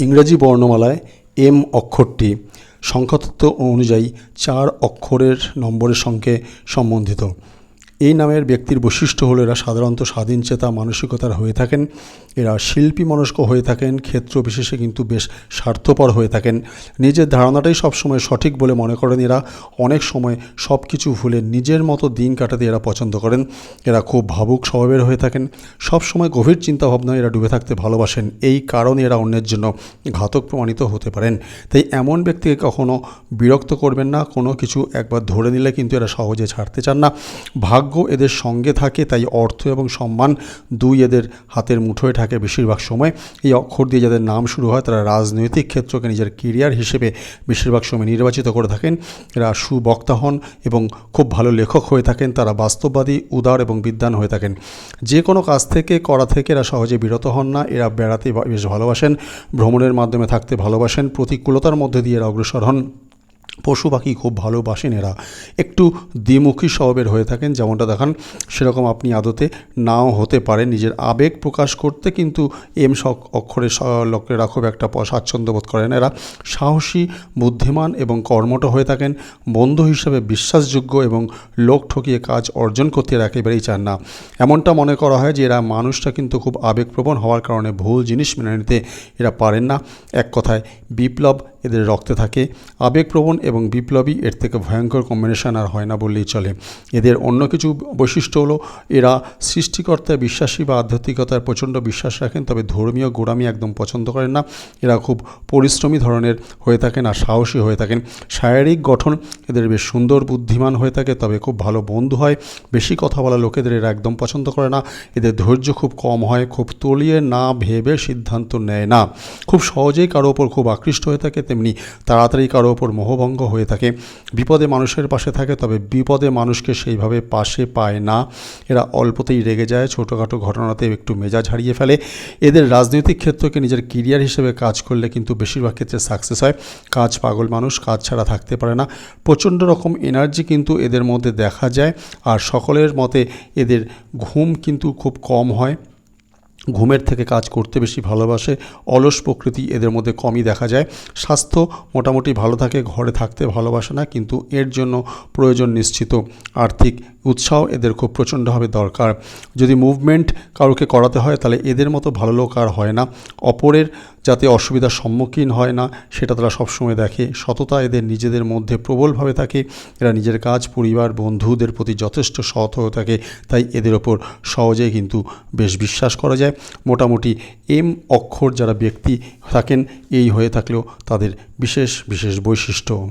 ইংরাজি বর্ণমালায় এম অক্ষরটি সংখ্যাতত্ত্ব অনুযায়ী চার অক্ষরের নম্বরের সঙ্গে সম্বন্ধিত। এই নামের ব্যক্তির বৈশিষ্ট্য হলো এরা সাধারণত স্বাধীনচেতা মানসিকতার হয়ে থাকেন। এরা শিল্পী মনস্ক হয়ে থাকেন, ক্ষেত্র বিশেষে কিন্তু বেশ স্বার্থপর হয়ে থাকেন। নিজের ধারণাটাই সবসময় সঠিক বলে মনে করেন এরা। অনেক সময় সব কিছু ভুলে নিজের মতো দিন কাটাতে এরা পছন্দ করেন। এরা খুব ভাবুক স্বভাবের হয়ে থাকেন। সব সময় গভীর চিন্তাভাবনায় এরা ডুবে থাকতে ভালোবাসেন। এই কারণে এরা অন্যের জন্য ঘাতক প্রমাণিত হতে পারেন। তাই এমন ব্যক্তিকে কখনো বিরক্ত করবেন না। কোনো কিছু একবার ধরে নিলে কিন্তু এরা সহজে ছাড়তে চান না। ভাগ্য এদের সঙ্গে থাকে, তাই অর্থ এবং সম্মান দুই এদের হাতের মুঠোয় থাকে বেশিরভাগ সময়। এই অক্ষর দিয়ে যাদের নাম শুরু হয়, তারা রাজনৈতিক ক্ষেত্রকে নিজের কেরিয়ার হিসেবে বেশিরভাগ সময় নির্বাচিত করে থাকেন। এরা সুবক্তা হন এবং খুব ভালো লেখক হয়ে থাকেন। তারা বাস্তববাদী, উদার এবং বিদ্বান হয়ে থাকেন। যে কোনো কাজ থেকে, করা থেকে এরা সহজে বিরত হন না। এরা বেড়াতে বেশ ভালোবাসেন, ভ্রমণের মাধ্যমে থাকতে ভালোবাসেন, প্রতিকূলতার মধ্যে দিয়ে এরা অগ্রসর হন। পশু পাখি খুব ভালোবাসেন এরা। একটু দ্বিমুখী স্বভাবের হয়ে থাকেন, যেমনটা দেখান, সেরকম আপনি আদতে নাও হতে পারেন। নিজের আবেগ প্রকাশ করতে কিন্তু এম অক্ষরে লোকেরা খুব একটা স্বাচ্ছন্দ্য বোধ করেন এরা। সাহসী, বুদ্ধিমান এবং কর্মঠ হয়ে থাকেন। বন্ধু হিসাবে বিশ্বাসযোগ্য এবং লোক ঠকিয়ে কাজ অর্জন করতে এরা একেবারেই চান না। এমনটা মনে করা হয় যে, এরা মানুষটা কিন্তু খুব আবেগপ্রবণ হওয়ার কারণে ভুল জিনিস মেনে নিতে এরা পারেন না। এক কথায়, বিপ্লব এদের রক্তে থাকে। আবেগপ্রবণ এবং বিপ্লবী, এর থেকে ভয়ঙ্কর কম্বিনেশন আর হয় না বললেই চলে। এদের অন্য কিছু বৈশিষ্ট্য হলো, এরা সৃষ্টিকর্তায় বিশ্বাসী বা আধ্যাত্মিকতায় প্রচণ্ড বিশ্বাস রাখেন, তবে ধর্মীয় গোড়ামি একদম পছন্দ করেন না। এরা খুব পরিশ্রমী ধরনের হয়ে থাকেন আর সাহসী হয়ে থাকেন। শারীরিক গঠন এদের বেশ সুন্দর, বুদ্ধিমান হয়ে থাকে, তবে খুব ভালো বন্ধু হয়। বেশি কথা বলা লোকেদের এরা একদম পছন্দ করে না। এদের ধৈর্য খুব কম হয়, খুব তলিয়ে না ভেবে সিদ্ধান্ত নেয় না। খুব সহজেই কারও ওপর খুব আকৃষ্ট হয়ে থাকে তেমনি তাড়াতাড়ি কারও ওপর মোহভঙ্গ হয়ে থাকে। বিপদে মানুষের পাশে থাকে, তবে বিপদে মানুষকে সেইভাবে পাশে পায় না। এরা অল্পতেই রেগে যায়, ছোটোখাটো ঘটনাতে একটু মেজাজ হারিয়ে ফেলে। এদের রাজনৈতিক ক্ষেত্রকে নিজের কেরিয়ার হিসেবে কাজ করলে কিন্তু বেশিরভাগ ক্ষেত্রে সাকসেস হয়। কাজ পাগল মানুষ, কাজ ছাড়া থাকতে পারে না। প্রচণ্ড রকম এনার্জি কিন্তু এদের মধ্যে দেখা যায়, আর সকলের মতে এদের ঘুম কিন্তু খুব কম হয়। ঘুমের থেকে কাজ করতে বেশি ভালোবাসে। অলস প্রকৃতি এদের মধ্যে কমই দেখা যায়। স্বাস্থ্য মোটামুটি ভালো থাকে, ঘরে থাকতে ভালোবাসে না, কিন্তু এর জন্য প্রয়োজন নিশ্চিত। আর্থিক উৎসাহ এদের খুব প্রচণ্ডভাবে দরকার। যদি মুভমেন্ট কারোকে করাতে হয়, তাহলে এদের মতো ভালো লোক আর হয় না। অপরের যাতে অসুবিধার সম্মুখীন হয় না, সেটা তারা সবসময় দেখে। সততা এদের নিজেদের মধ্যে প্রবলভাবে থাকে। এরা নিজের কাজ, পরিবার, বন্ধুদের প্রতি যথেষ্ট সৎ হয়ে থাকে। তাই এদের ওপর সহজেই কিন্তু বেশ বিশ্বাস করা যায়। মোটামুটি এম অক্ষর যারা ব্যক্তি থাকেন, এই হয়ে থাকলেও তাদের বিশেষ বিশেষ বৈশিষ্ট্য।